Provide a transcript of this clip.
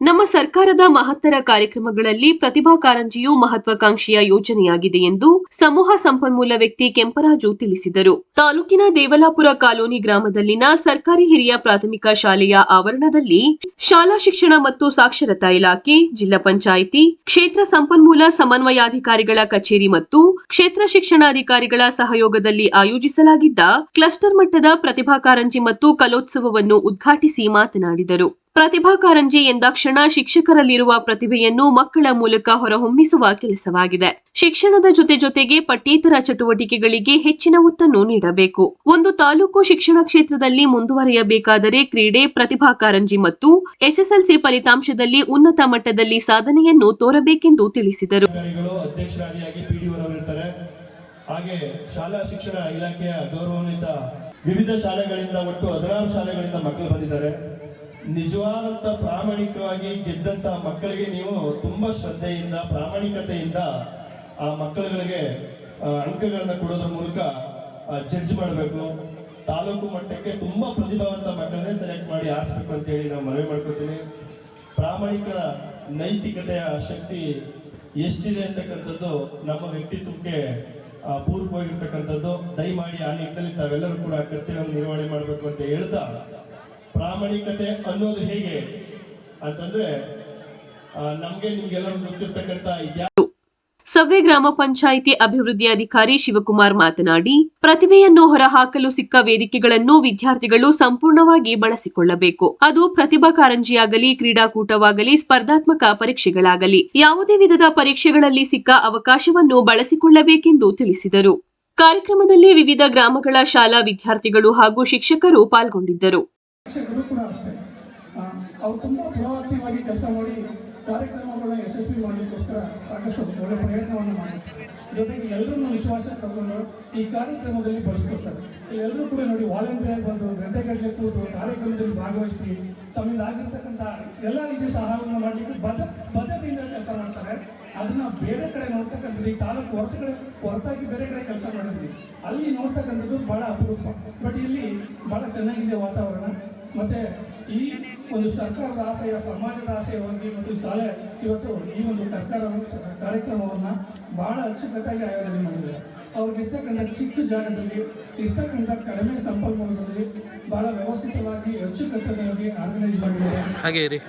ನಮ್ಮ ಸರ್ಕಾರದ ಮಹತ್ತರ ಕಾರ್ಯಕ್ರಮಗಳಲ್ಲಿ ಪ್ರತಿಭಾ ಕಾರಂಜಿಯು ಮಹತ್ವಾಕಾಂಕ್ಷೆಯ ಯೋಜನೆಯಾಗಿದೆ ಎಂದು ಸಮೂಹ ಸಂಪನ್ಮೂಲ ವ್ಯಕ್ತಿ ಕೆಂಪರಾಜು ತಿಳಿಸಿದರು. ತಾಲೂಕಿನ ದೇವಲಾಪುರ ಕಾಲೋನಿ ಗ್ರಾಮದಲ್ಲಿನ ಸರ್ಕಾರಿ ಹಿರಿಯ ಪ್ರಾಥಮಿಕ ಶಾಲೆಯ ಆವರಣದಲ್ಲಿ ಶಾಲಾ ಶಿಕ್ಷಣ ಮತ್ತು ಸಾಕ್ಷರತಾ ಇಲಾಖೆ, ಜಿಲ್ಲಾ ಪಂಚಾಯಿತಿ, ಕ್ಷೇತ್ರ ಸಂಪನ್ಮೂಲ ಸಮನ್ವಯಾಧಿಕಾರಿಗಳ ಕಚೇರಿ ಮತ್ತು ಕ್ಷೇತ್ರ ಶಿಕ್ಷಣಾಧಿಕಾರಿಗಳ ಸಹಯೋಗದಲ್ಲಿ ಆಯೋಜಿಸಲಾಗಿದ್ದ ಕ್ಲಸ್ಟರ್ ಮಟ್ಟದ ಪ್ರತಿಭಾ ಕಾರಂಜಿ ಮತ್ತು ಕಲೋತ್ಸವವನ್ನು ಉದ್ಘಾಟಿಸಿ ಮಾತನಾಡಿದರು. ಪ್ರತಿಭಾ ಕಾರಂಜಿ ಎಂದಾಕ್ಷಣ ಶಿಕ್ಷಕರಲ್ಲಿರುವ ಪ್ರತಿಭೆಯನ್ನು ಮಕ್ಕಳ ಮೂಲಕ ಹೊರಹೊಮ್ಮಿಸುವ ಕೆಲಸವಾಗಿದೆ. ಶಿಕ್ಷಣದ ಜೊತೆ ಜೊತೆಗೆ ಪಠ್ಯೇತರ ಚಟುವಟಿಕೆಗಳಿಗೆ ಹೆಚ್ಚಿನ ಒತ್ತನ್ನು ನೀಡಬೇಕು. ಒಂದು ತಾಲೂಕು ಶಿಕ್ಷಣ ಕ್ಷೇತ್ರದಲ್ಲಿ ಮುಂದುವರಿಯಬೇಕಾದರೆ ಕ್ರೀಡೆ ಪ್ರತಿಭಾ ಕಾರಂಜಿ ಮತ್ತು ಎಸ್ಎಸ್ಎಲ್ಸಿ ಫಲಿತಾಂಶದಲ್ಲಿ ಉನ್ನತ ಮಟ್ಟದಲ್ಲಿ ಸಾಧನೆಯನ್ನು ತೋರಬೇಕೆಂದು ತಿಳಿಸಿದರು. ವಿವಿಧ ಶಾಲೆಗಳಿಂದ ಒಟ್ಟು ಹದಿನಾರು ಶಾಲೆಗಳಿಂದ ಮಕ್ಕಳು ಬಂದಿದ್ದಾರೆ. ನಿಜವಾದಂತ ಪ್ರಾಮಾಣಿಕವಾಗಿ ಗೆದ್ದಂತ ಮಕ್ಕಳಿಗೆ ನೀವು ತುಂಬಾ ಶ್ರದ್ಧೆಯಿಂದ, ಪ್ರಾಮಾಣಿಕತೆಯಿಂದ ಆ ಮಕ್ಕಳುಗಳಿಗೆ ಅಂಕಗಳನ್ನ ಕೊಡೋದ್ರ ಮೂಲಕ ಜಡ್ಜ್ ಮಾಡಬೇಕು. ತಾಲೂಕು ಮಟ್ಟಕ್ಕೆ ತುಂಬಾ ಪ್ರತಿಭಾವಂತ ಮಕ್ಕಳನ್ನೇ ಸೆಲೆಕ್ಟ್ ಮಾಡಿ ಆರಿಸ್ಬೇಕು ಅಂತ ಹೇಳಿ ನಾವು ಮನವಿ ಮಾಡ್ಕೊತೀನಿ. ಪ್ರಾಮಾಣಿಕ ನೈತಿಕತೆಯ ಶಕ್ತಿ ಎಷ್ಟಿದೆ ಅಂತಕ್ಕಂಥದ್ದು ನಮ್ಮ ವ್ಯಕ್ತಿತ್ವಕ್ಕೆ ಪೂರ್ವವಾಗಿರ್ತಕ್ಕಂಥದ್ದು ದಯಮಾಡಿ ಆ ನಿಟ್ಟಿನಲ್ಲಿ ತಾವೆಲ್ಲರೂ ಕೂಡ ಕೃತ್ಯವನ್ನು ನಿರ್ವಹಣೆ ಮಾಡಬೇಕು ಅಂತ ಹೇಳ್ತಾ ಪ್ರಾಮಾಣಿಕತೆ ಅನ್ನೋದು ಹೇಗೆ ಅಂತಂದ್ರೆ ನಮ್ಗೆ ನಿಮ್ಗೆಲ್ಲರೂ ಗೊತ್ತಿರ್ತಕ್ಕಂತ ಯಾ ಸವ್ವೆ ಗ್ರಾಮ ಪಂಚಾಯಿತಿ ಅಭಿವೃದ್ಧಿ ಅಧಿಕಾರಿ ಶಿವಕುಮಾರ್ ಮಾತನಾಡಿ, ಪ್ರತಿಭೆಯನ್ನು ಹೊರಹಾಕಲು ಸಿಕ್ಕ ವೇದಿಕೆಗಳನ್ನು ವಿದ್ಯಾರ್ಥಿಗಳು ಸಂಪೂರ್ಣವಾಗಿ ಬಳಸಿಕೊಳ್ಳಬೇಕು. ಅದು ಪ್ರತಿಭಾ ಕಾರಂಜಿಯಾಗಲಿ, ಕ್ರೀಡಾಕೂಟವಾಗಲಿ, ಸ್ಪರ್ಧಾತ್ಮಕ ಪರೀಕ್ಷೆಗಳಾಗಲಿ, ಯಾವುದೇ ವಿಧದ ಪರೀಕ್ಷೆಗಳಲ್ಲಿ ಸಿಕ್ಕ ಅವಕಾಶವನ್ನು ಬಳಸಿಕೊಳ್ಳಬೇಕೆಂದು ತಿಳಿಸಿದರು. ಕಾರ್ಯಕ್ರಮದಲ್ಲಿ ವಿವಿಧ ಗ್ರಾಮಗಳ ಶಾಲಾ ವಿದ್ಯಾರ್ಥಿಗಳು ಹಾಗೂ ಶಿಕ್ಷಕರು ಪಾಲ್ಗೊಂಡಿದ್ದರು. ಶಿಕ್ಷಕರು ಕೂಡ ಅಷ್ಟೇ. ಅವ್ರು ತುಂಬ ಪ್ರೊಆಕ್ಟಿವ್ ಕೆಲಸ ಮಾಡಿ ಕಾರ್ಯಕ್ರಮಗಳನ್ನ ಯಶಸ್ವಿ ಮಾಡಲಿಕ್ಕೋಸ್ಕರ ಸಾಕಷ್ಟು ಒಳ್ಳೆ ಪ್ರಯತ್ನವನ್ನು ಮಾಡ್ತಾರೆ. ಜೊತೆಗೆ ಎಲ್ಲರನ್ನೂ ವಿಶ್ವಾಸ ತಗೊಂಡು ಈ ಕಾರ್ಯಕ್ರಮದಲ್ಲಿ ಬಳಸ್ಕೊಡ್ತಾರೆ. ಎಲ್ಲರೂ ಕೂಡ ನೋಡಿ ವಾಲಂಟಿಯರ್ ಬಂದು ಗಂಟೆಗಟ್ಟಲೆ ಕೂತು ಕಾರ್ಯಕ್ರಮದಲ್ಲಿ ಭಾಗವಹಿಸಿ ತಮ್ಮಿಂದ ಆಗಿರ್ತಕ್ಕಂಥ ಎಲ್ಲ ರೀತಿಯ ಸಹಾಯವನ್ನು ಮಾಡಲಿಕ್ಕೆ ಬದ್ಧ ಬದ್ಧತೆಯಿಂದ ಕೆಲಸ ಮಾಡ್ತಾರೆ. ಅದನ್ನ ಬೇರೆ ಕಡೆ ನೋಡ್ತಕ್ಕಂಥದ್ದು, ಈ ತಾಲೂಕು ಹೊರತುಗಡೆ ಹೊರತಾಗಿ ಬೇರೆ ಕಡೆ ಕೆಲಸ ಮಾಡಿದ್ವಿ. ಅಲ್ಲಿ ನೋಡ್ತಕ್ಕಂಥದ್ದು ಬಹಳ ಅಪರೂಪ. ಬಟ್ ಇಲ್ಲಿ ಬಹಳ ಚೆನ್ನಾಗಿದೆ ವಾತಾವರಣ. ಮತ್ತೆ ಈ ಒಂದು ಸರ್ಕಾರದ ಆಶಯ ಸಮಾಜದ ಆಶಯವಾಗಿ ಮತ್ತು ಶಾಲೆ. ಇವತ್ತು ಈ ಒಂದು ಸರ್ಕಾರ ಕಾರ್ಯಕ್ರಮವನ್ನ ಬಹಳ ಅಚ್ಚುಕಟ್ಟಾಗಿ ಆಯೋಜನೆ ಮಾಡಿದೆ ಅವ್ರಿಗೆ ಇರ್ತಕ್ಕಂಥ ಚಿಕ್ಕ ಜಾಗದಲ್ಲಿ ಇರ್ತಕ್ಕಂಥ ಕಡಿಮೆ ಸಂಪನ್ಮೂಲದಲ್ಲಿ ಬಹಳ ವ್ಯವಸ್ಥಿತವಾಗಿ ಅಚ್ಚುಕಟ್ಟಾಗಿ ಆರ್ಗನೈಸ್ ಮಾಡಿದ್ದಾರೆ. ಹಾಗೆ ರೀ